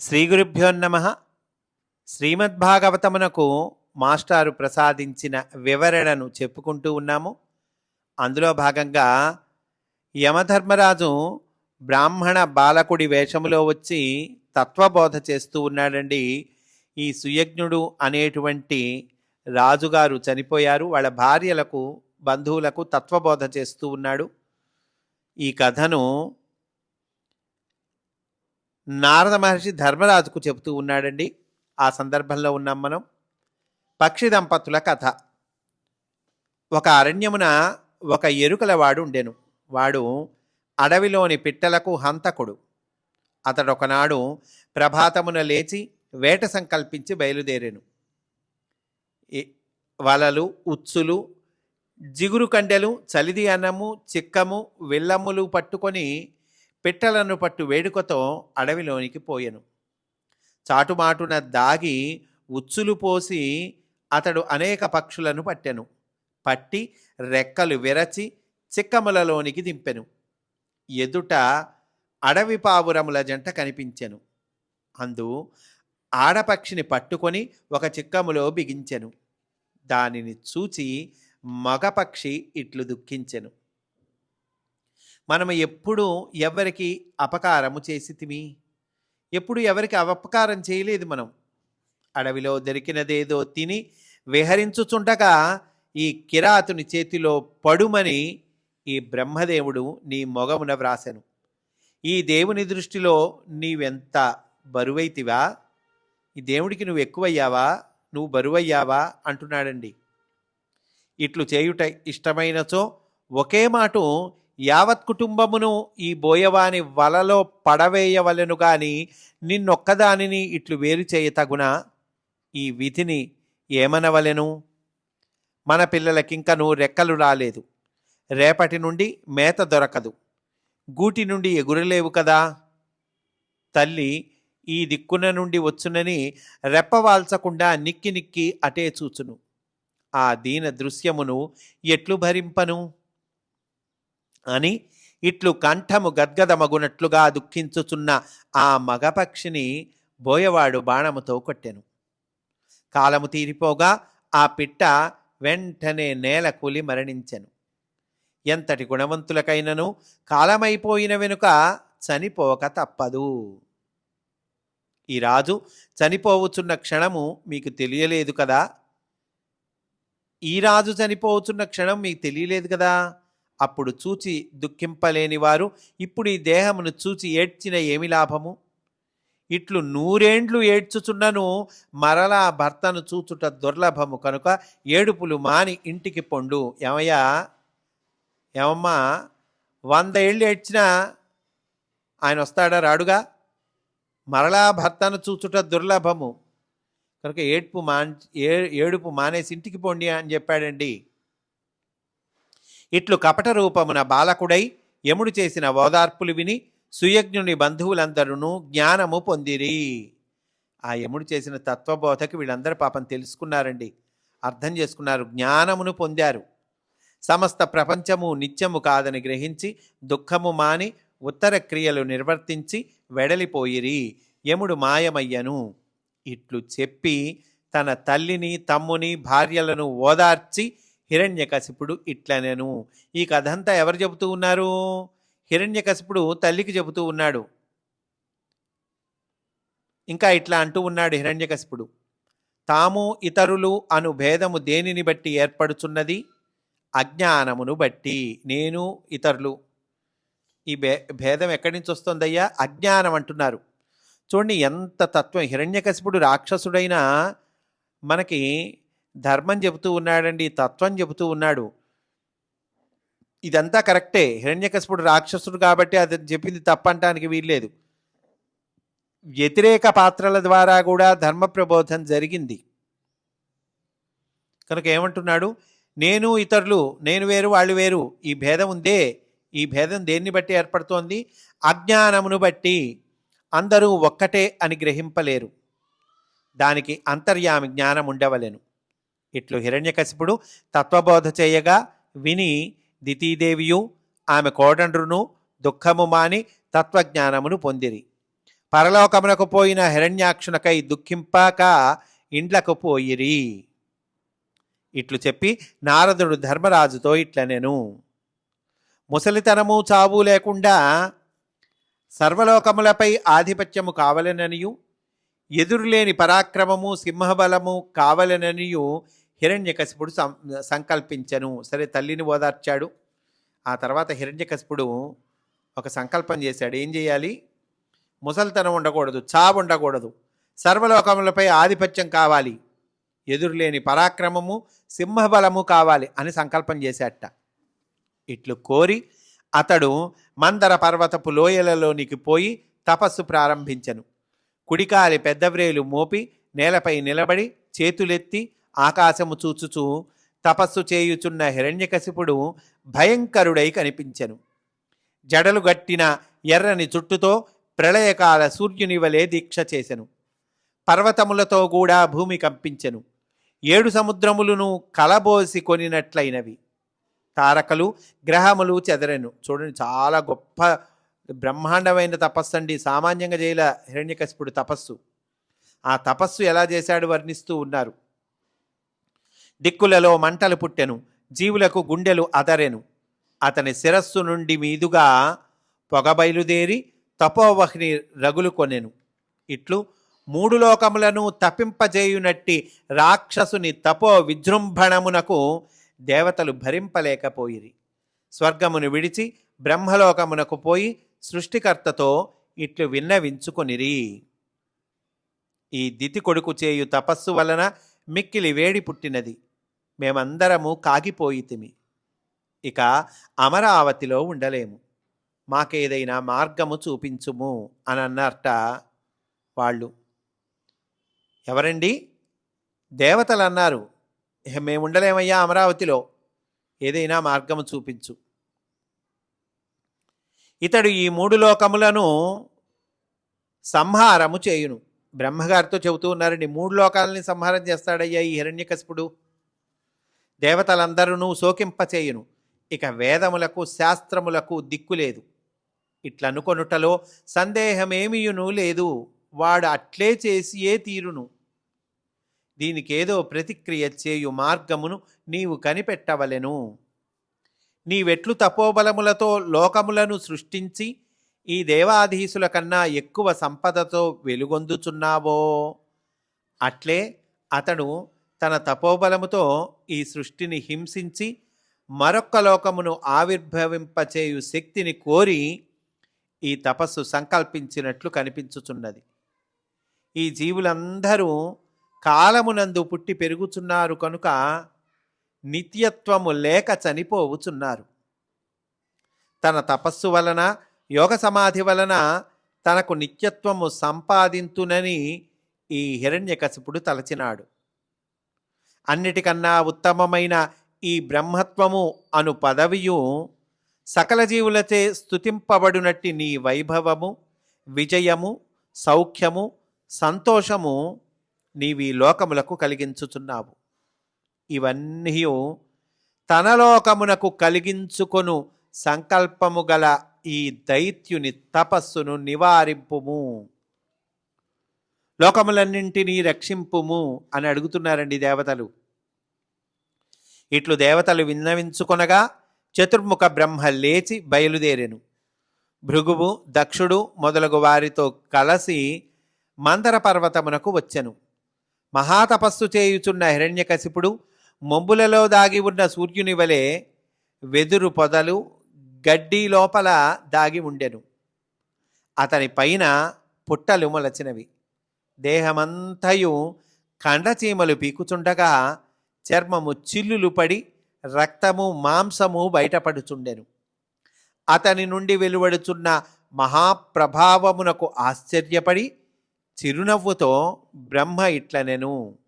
శ్రీ గురుభ్యోన్నమ శ్రీమద్భాగవతమునకు మాస్టారు ప్రసాదించిన వివరణను చెప్పుకుంటూ ఉన్నాము. అందులో భాగంగా యమధర్మరాజు బ్రాహ్మణ బాలకుడి వేషములో వచ్చి తత్వబోధ చేస్తూ ఉన్నాడండి. ఈ సుయజ్ఞుడు అనేటువంటి రాజుగారు చనిపోయారు. వాళ్ళ భార్యలకు బంధువులకు తత్వబోధ చేస్తూ ఉన్నాడు. ఈ కథను నారద మహర్షి ధర్మరాజుకు చెబుతూ ఉన్నాడండి. ఆ సందర్భంలో ఉన్నాం మనం. పక్షి దంపతుల కథ. ఒక అరణ్యమున ఒక ఎరుకలవాడు ఉండెను. వాడు అడవిలోని పిట్టలకు హంతకుడు. అతడు ఒకనాడు ప్రభాతమున లేచి వేట సంకల్పించి బయలుదేరాను. వలలు ఉచ్చులు జిగురు కండెలు చలిది అన్నము చిక్కము విల్లమ్ములు పట్టుకొని పిట్టలను పట్టు వేడుకతో అడవిలోనికి పోయెను. చాటుమాటున దాగి ఉచ్చులు పోసి అతడు అనేక పక్షులను పట్టెను. పట్టి రెక్కలు విరచి చిక్కములలోనికి దింపెను. ఎదుట అడవి పావురముల జంట కనిపించెను. అందు ఆడపక్షిని పట్టుకొని ఒక చిక్కములో బిగించెను. దానిని చూచి మగపక్షి ఇట్లు దుఃఖించెను. మనం ఎప్పుడు ఎవరికి అపకారము చేసితిమి? ఎప్పుడు ఎవరికి అపకారం చేయలేదు మనం. అడవిలో దొరికినదేదో తిని విహరించుచుండగా ఈ కిరాతుని చేతిలో పడుమని ఈ బ్రహ్మదేవుడు నీ మొగమున వ్రాసెను. ఈ దేవుని దృష్టిలో నీవెంత బరువైతివా? ఈ దేవుడికి నువ్వు ఎక్కువయ్యావా? నువ్వు బరువయ్యావా? అంటున్నాడండి. ఇట్లు చేయుట ఇష్టమైనచో ఒకే మాట యావత్ కుటుంబమును ఈ బోయవాని వలలో పడవేయవలెను గాని నిన్నొక్కదానిని ఇట్లు వేరు చేయతగున ఈ విధిని ఏమనవలెను? మన పిల్లలకింకను రెక్కలు రాలేదు. రేపటి నుండి మేత దొరకదు. గూటి నుండి ఎగురలేవు కదా? తల్లి ఈ దిక్కున నుండి వచ్చునని రెప్పవాల్చకుండా నిక్కి నిక్కి అటే చూచును. ఆ దీన దృశ్యమును ఎట్లు భరింపను? అని ఇట్లు కంఠము గద్గదమగునట్లుగా దుఃఖించుచున్న ఆ మగపక్షిని బోయవాడు బాణముతో కొట్టెను. కాలము తీరిపోగా ఆ పిట్ట వెంటనే నేల కూలి మరణించెను. ఎంతటి గుణవంతులకైనను కాలమైపోయిన వెనుక చనిపోక తప్పదు. ఈ రాజు చనిపోవచ్చున్న క్షణము మీకు తెలియలేదు కదా? ఈ రాజు చనిపోవచ్చున్న క్షణం మీకు తెలియలేదు కదా? అప్పుడు చూచి దుఃఖింపలేని వారు ఇప్పుడు ఈ దేహమును చూచి ఏడ్చిన ఏమి లాభము? ఇట్లు నూరేండ్లు ఏడ్చుచున్నను మరలా భర్తను చూచుట దుర్లభము కనుక ఏడుపులు మాని ఇంటికి పొండు. ఏమయ్యా? ఏమమ్మా? వంద ఏళ్ళు ఏడ్చినా ఆయన వస్తాడా రాడుగా? మరలా భర్తను చూచుట దుర్లభము. కనుక ఏడుపు మాన్ ఏ ఏడుపు మానేసి ఇంటికి పోండి అని చెప్పాడండి. ఇట్లు కపట రూపమున బాలకుడై యముడు చేసిన ఓదార్పులు విని సుయజ్ఞుని బంధువులందరూ జ్ఞానము పొందిరి. ఆ యముడు చేసిన తత్వబోధకి వీళ్ళందరూ పాపం తెలుసుకున్నారండి. అర్థం చేసుకున్నారు జ్ఞానమును పొందారు. సమస్త ప్రపంచము నిత్యము కాదని గ్రహించి దుఃఖము మాని ఉత్తర క్రియలు నిర్వర్తించి వెడలిపోయిరి. యముడు మాయమయ్యను. ఇట్లు చెప్పి తన తల్లిని తమ్ముని భార్యలను ఓదార్చి హిరణ్యకశిపుడు ఇట్లనెను. ఈ కథంతా ఎవరు చెబుతూ ఉన్నారు? హిరణ్యకశిపుడు తల్లికి చెబుతూ ఉన్నాడు. ఇంకా ఇట్లా అంటూ ఉన్నాడు హిరణ్యకశిపుడు. తాము ఇతరులు అను భేదము దేనిని బట్టి ఏర్పడుచున్నది? అజ్ఞానమును బట్టి. నేను ఇతరులు. ఈ భే భేదం ఎక్కడి నుంచి వస్తుందయ్యా? అజ్ఞానం అంటున్నారు. చూడండి ఎంత తత్వం. హిరణ్యకశిపుడు రాక్షసుడైనా మనకి ధర్మం చెబుతూ ఉన్నాడండి తత్వం చెబుతూ ఉన్నాడు. ఇదంతా కరెక్టే. హిరణ్యకశపుడు రాక్షసుడు కాబట్టి అది చెప్పింది తప్పంటానికి వీల్లేదు. వ్యతిరేక పాత్రల ద్వారా కూడా ధర్మ ప్రబోధం జరిగింది. కనుక ఏమంటున్నాడు? నేను ఇతరులు నేను వేరు వాళ్ళు వేరు ఈ భేదం ఉందే ఈ భేదం దేన్ని బట్టి ఏర్పడుతోంది? అజ్ఞానమును బట్టి. అందరూ ఒక్కటే అని గ్రహింపలేరు. దానికి అంతర్యామి జ్ఞానం ఉండవలేను ఇట్లు హిరణ్యకశిపుడు తత్వబోధ చేయగా విని దితీదేవియు ఆమె కోడండ్రును దుఃఖము మాని తత్వజ్ఞానమును పొందిరి. పరలోకమునకు పోయిన హిరణ్యాక్షునకై దుఃఖింపాక ఇండ్లకు పోయిరి. ఇట్లు చెప్పి నారదుడు ధర్మరాజుతో ఇట్లనెను. ముసలితనము చావు లేకుండా సర్వలోకములపై ఆధిపత్యము కావలెననియు ఎదురులేని పరాక్రమము సింహబలము కావలెననియు హిరణ్యకశిపుడు సం సంకల్పించను. సరే తల్లిని ఓదార్చాడు. ఆ తర్వాత హిరణ్యకశిపుడు ఒక సంకల్పం చేశాడు. ఏం చేయాలి? ముసలితనం ఉండకూడదు చావు ఉండకూడదు. సర్వలోకములపై ఆధిపత్యం కావాలి. ఎదురులేని పరాక్రమము సింహబలము కావాలి అని సంకల్పం చేశాట ఇట్లు కోరి అతడు మందర పర్వతపు లోయలలోనికి పోయి తపస్సు ప్రారంభించను. కుడికాలి పెద్దవ్రేలు మోపి నేలపై నిలబడి చేతులెత్తి ఆకాశము చూచుచూ తపస్సు చేయుచున్న హిరణ్యకశిపుడు భయంకరుడై కనిపించెను. జడలు గట్టిన ఎర్రని చుట్టుతో ప్రళయకాల సూర్యుని వలె దీక్ష చేసెను. పర్వతములతో కూడా భూమి కంపించెను. ఏడు సముద్రములను కలబోసి కొనినట్లయినవి తారకలు గ్రహములు చెదరెను. చూడండి చాలా గొప్ప బ్రహ్మాండమైన తపస్సు అండి సామాన్యంగా చేయలే హిరణ్యకశిపుడు తపస్సు. ఆ తపస్సు ఎలా చేశాడు వర్ణిస్తూ ఉన్నారు. దిక్కులలో మంటలు పుట్టెను జీవులకు గుండెలు అదరెను. అతని శిరస్సు నుండి మీదుగా పొగ బయలుదేరి తపోవహ్ని రగులు కొనెను. ఇట్లు మూడు లోకములను తప్పింపజేయునట్టి రాక్షసుని తపో విజృంభణమునకు దేవతలు భరింపలేకపోయిరి. స్వర్గమును విడిచి బ్రహ్మలోకమునకు పోయి సృష్టికర్తతో ఇట్లు విన్నవించుకొనిరి. ఈ దితి కొడుకు చేయు తపస్సు వలన మిక్కిలి వేడి పుట్టినది. మేమందరము కాగిపోయితిమి. ఇక అమరావతిలో ఉండలేము. మాకేదైనా మార్గము చూపించుము అని అన్నారట వాళ్ళు. ఎవరండి? దేవతలు అన్నారు మేము ఉండలేమయ్యా అమరావతిలో. ఏదైనా మార్గము చూపించు. ఇతడు ఈ మూడు లోకములను సంహారము చేయును. బ్రహ్మగారితో చెబుతూ ఉన్నారండి మూడు లోకాలని సంహారం చేస్తాడయ్యా ఈ హిరణ్యకశిపుడు. దేవతలందరూ శోకింపచేయును. ఇక వేదములకు శాస్త్రములకు దిక్కు లేదు. ఇట్లనుకొనుటలో సందేహమేమియును లేదు. వాడు అట్లే చేసియే తీరును. దీనికేదో ప్రతిక్రియ చేయు మార్గమును నీవు కనిపెట్టవలెను. నీవెట్లు తపోబలములతో లోకములను సృష్టించి ఈ దేవాధీశుల కన్నా ఎక్కువ సంపదతో వెలుగొందుచున్నావో? అట్లే అతడు తన తపోబలముతో ఈ సృష్టిని హింసించి మరొక్క లోకమును ఆవిర్భవింపచేయు శక్తిని కోరి ఈ తపస్సు సంకల్పించినట్లు కనిపించుచున్నది. ఈ జీవులందరూ కాలమునందు పుట్టి పెరుగుచున్నారు కనుక నిత్యత్వము లేక చనిపోవుచున్నారు. తన తపస్సు వలన యోగ సమాధి వలన తనకు నిత్యత్వము సంపాదింతునని ఈ హిరణ్యకశిపుడు తలచినాడు. అన్నిటికన్నా ఉత్తమమైన ఈ బ్రహ్మత్వము అను పదవియు సకల జీవులచే స్థుతింపబడినట్టి నీ వైభవము విజయము సౌఖ్యము సంతోషము నీవి లోకములకు కలిగించుచున్నావు. ఇవన్నీ తన లోకమునకు కలిగించుకొను సంకల్పము గల ఈ దైత్యుని తపస్సును నివారింపుము. లోకములన్నింటినీ రక్షింపుము అని అడుగుతున్నారండి దేవతలు. ఇట్లు దేవతలు విన్నవించుకొనగా చతుర్ముఖ బ్రహ్మ లేచి బయలుదేరెను. భృగువు దక్షుడు మొదలగు వారితో కలసి మందర పర్వతమునకు వచ్చెను. మహాతపస్సు చేయుచున్న హిరణ్యకశిపుడు మొంబులలో దాగి ఉన్న సూర్యుని వలె వెదురు పొదలు గడ్డి లోపల దాగి ఉండెను. అతని పైన పుట్టలు మొలచినవి. దేహమంతయు కండచీమలు పీకుచుండగా చర్మము చిల్లులు పడి రక్తము మాంసము బయటపడుచుండెను. అతని నుండి వెలువడుచున్న మహాప్రభావమునకు ఆశ్చర్యపడి చిరునవ్వుతో బ్రహ్మ ఇట్లనెను.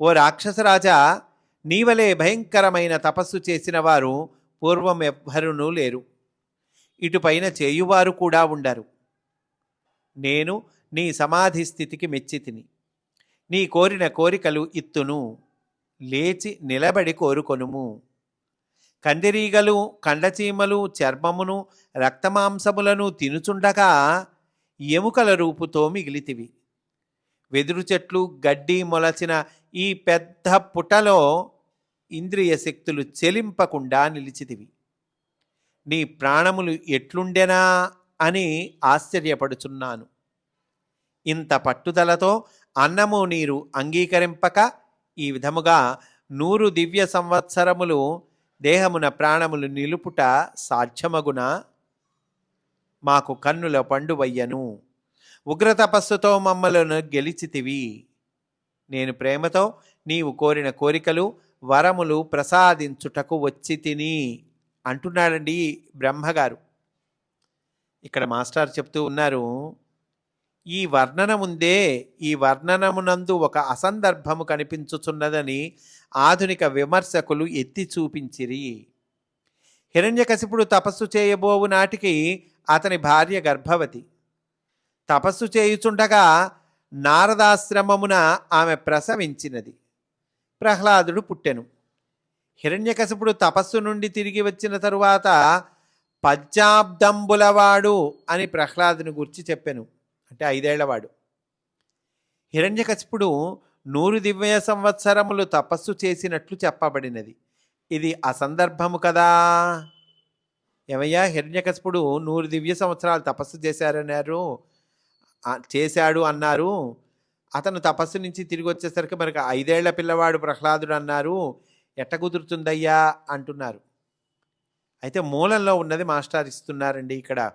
ఓ రాక్షసరాజా నీవలే భయంకరమైన తపస్సు చేసిన వారు పూర్వం ఎవ్వరునూ లేరు. ఇటుపైన చేయువారు కూడా ఉండరు. నేను నీ సమాధి స్థితికి మెచ్చితిని. నీ కోరిన కోరికలు ఇత్తును. లేచి నిలబడి కోరుకొనుము. కందిరీగలు కండచీమలు చర్మమును రక్తమాంసములను తినుచుండగా ఎముకల రూపుతో మిగిలితివి. వెదురు చెట్లు గడ్డి మొలచిన ఈ పెద్ద పుటలో ఇంద్రియ శక్తులు చెలింపకుండా నిలిచితివి. నీ ప్రాణములు ఎట్లుండెనా అని ఆశ్చర్యపడుచున్నాను. ఇంత పట్టుదలతో అన్నము నీరు అంగీకరింపక ఈ విధముగా నూరు దివ్య సంవత్సరములు దేహమున ప్రాణములు నిలుపుట సాధ్యమగున? మాకు కన్నుల పండువయ్యను ఉగ్ర తపస్సుతో మమ్మలను గెలిచితివి. నేను ప్రేమతో నీవు కోరిన కోరికలు వరములు ప్రసాదించుటకు వచ్చి తిని అంటున్నాడండి బ్రహ్మగారు. ఇక్కడ మాస్టర్ చెప్తూ ఉన్నారు ఈ వర్ణనముందే ఈ వర్ణనమునందు ఒక అసందర్భము కనిపించుచున్నదని ఆధునిక విమర్శకులు ఎత్తి చూపించిరి. హిరణ్యకశిపుడు తపస్సు చేయబోవు నాటికి అతని భార్య గర్భవతి. తపస్సు చేయుచుండగా నారదాశ్రమమున ఆమె ప్రసవించినది. ప్రహ్లాదుడు పుట్టెను. హిరణ్యకశిపుడు తపస్సు నుండి తిరిగి వచ్చిన తరువాత పద్యాబ్దంబులవాడు అని ప్రహ్లాదుని గురించి చెప్పెను. అంటే ఐదేళ్ళవాడు. హిరణ్యకశిపుడు నూరు దివ్య సంవత్సరములు తపస్సు చేసినట్లు చెప్పబడినది. ఇది అసందర్భము కదా? ఏమయ్యా హిరణ్యకశిపుడు నూరు దివ్య సంవత్సరాలు తపస్సు చేశారన్నారు. చేశాడు అన్నారు. అతను తపస్సు నుంచి తిరిగి వచ్చేసరికి మనకు ఐదేళ్ళ పిల్లవాడు ప్రహ్లాదుడు అన్నారు. ఎట్ట కుదురుతుందయ్యా? అంటున్నారు. అయితే మూలంలో ఉన్నది మాస్టర్ ఇస్తున్నారండి ఇక్కడ.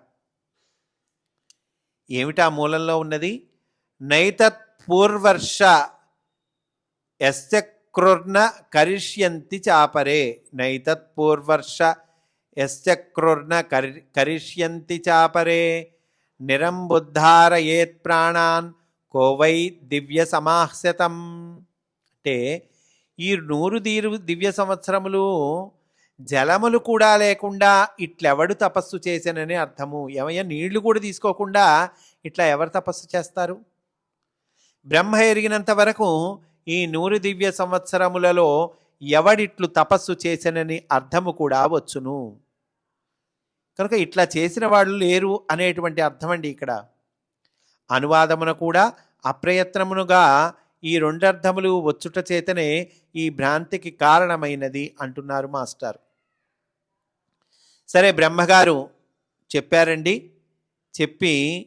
ఏమిటా మూలంలో ఉన్నది? నైతత్ పూర్వర్ష ఎస్చక్రుర్ణ కరిష్యంతి చాపరే. నైతత్ పూర్వర్ష ఎస్చక్రుర్ణ కరి కరిష్యంతి చాపరే. నిరంబుద్ధారయేత్ ప్రాణాన్ కోవై దివ్య సమాహ్యతం అంటే ఈ నూరు దీరు దివ్య సంవత్సరములు జలములు కూడా లేకుండా ఇట్లెవడు తపస్సు చేశానని అర్థము. ఏమయ్యా నీళ్ళు కూడా తీసుకోకుండా ఇట్లా ఎవరు తపస్సు చేస్తారు? బ్రహ్మ ఎరిగినంత వరకు ఈ నూరు దివ్య సంవత్సరములలో ఎవడిట్లు తపస్సు చేశానని అర్థము కూడా వచ్చును. కనుక ఇట్లా చేసిన వాళ్ళు లేరు అనేటువంటి అర్థం అండి ఇక్కడ. అనువాదమున కూడా అప్రయత్నమునుగా ఈ రెండర్థములు వచ్చుట చేతనే ఈ భ్రాంతికి కారణమైనది అంటున్నారు మాస్టర్. సరే బ్రహ్మగారు చెప్పారండి. చెప్పి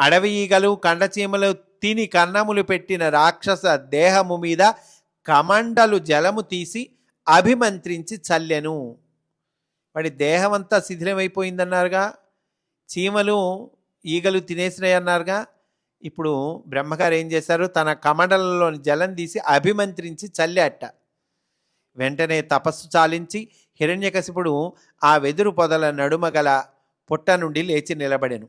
అడవి ఈగలు కండచీమలు తిని కన్నములు పెట్టిన రాక్షస దేహము మీద కమండలు జలము తీసి అభిమంత్రించి చల్లెను. వాడి దేహం అంతా శిథిలమైపోయిందన్నారుగా? చీమలు ఈగలు తినేసినాయన్నారుగా? ఇప్పుడు బ్రహ్మగారు ఏం చేశారు? తన కమండలంలోని జలం తీసి అభిమంత్రించి చల్లాట వెంటనే తపస్సు చాలించి హిరణ్యకశిపుడు ఆ వెదురు పొదల నడుమ గల పుట్ట నుండి లేచి నిలబడెను.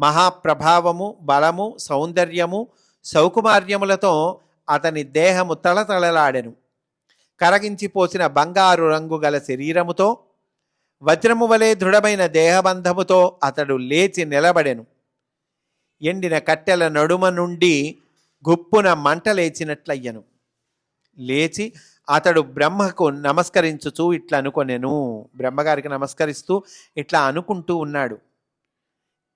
మహాప్రభావము బలము సౌందర్యము సౌకుమార్యములతో అతని దేహము తళతళలాడెను. కరగించి పోసిన బంగారు రంగు గల శరీరముతో వజ్రము వలె దృఢమైన దేహబంధముతో అతడు లేచి నిలబడెను. ఎండిన కట్టెల నడుమ నుండి గుప్పున మంట లేచినట్లయ్యను లేచి అతడు బ్రహ్మకు నమస్కరించుచు ఇట్లా అనుకొనెను. బ్రహ్మగారికి నమస్కరిస్తూ ఇట్లా అనుకుంటూ ఉన్నాడు.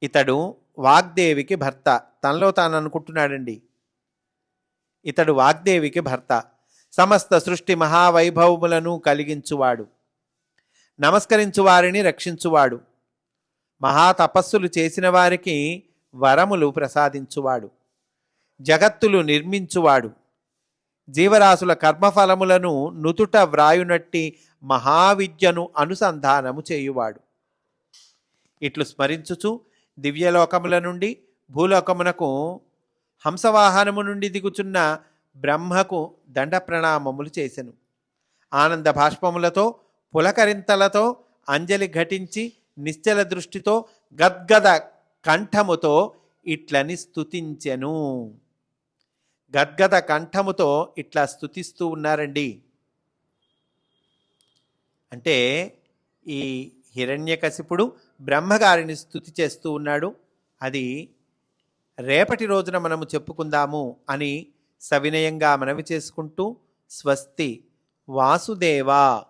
ఇతడు వాగ్దేవికి భర్త. తనలో తాను అనుకుంటున్నాడండి. ఇతడు వాగ్దేవికి భర్త. సమస్త సృష్టి మహావైభవములను కలిగించువాడు. నమస్కరించు వారిని రక్షించువాడు. మహాతపస్సులు చేసిన వారికి వరములు ప్రసాదించువాడు జగత్తులు నిర్మించువాడు. జీవరాశుల కర్మఫలములను నుతుట వ్రాయునట్టి మహావిద్యను అనుసంధానము చేయువాడు. ఇట్లు స్మరించుచు దివ్యలోకముల నుండి భూలోకమునకు హంసవాహనము నుండి దిగుచున్న బ్రహ్మకు దండ ప్రణామములు చేసెను. ఆనంద భాష్పములతో పులకరింతలతో అంజలి ఘటించి నిశ్చల దృష్టితో గద్గద కంఠముతో ఇట్లని స్తుతించెను. గద్గద కంఠముతో ఇట్లా స్తుతిస్తూ ఉన్నారండి. అంటే ఈ హిరణ్యకశిపుడు బ్రహ్మగారిని స్థుతి చేస్తూ ఉన్నాడు. అది రేపటి రోజున మనము చెప్పుకుందాము అని సవినయంగా మనవి చేసుకుంటూ స్వస్తి వాసుదేవా.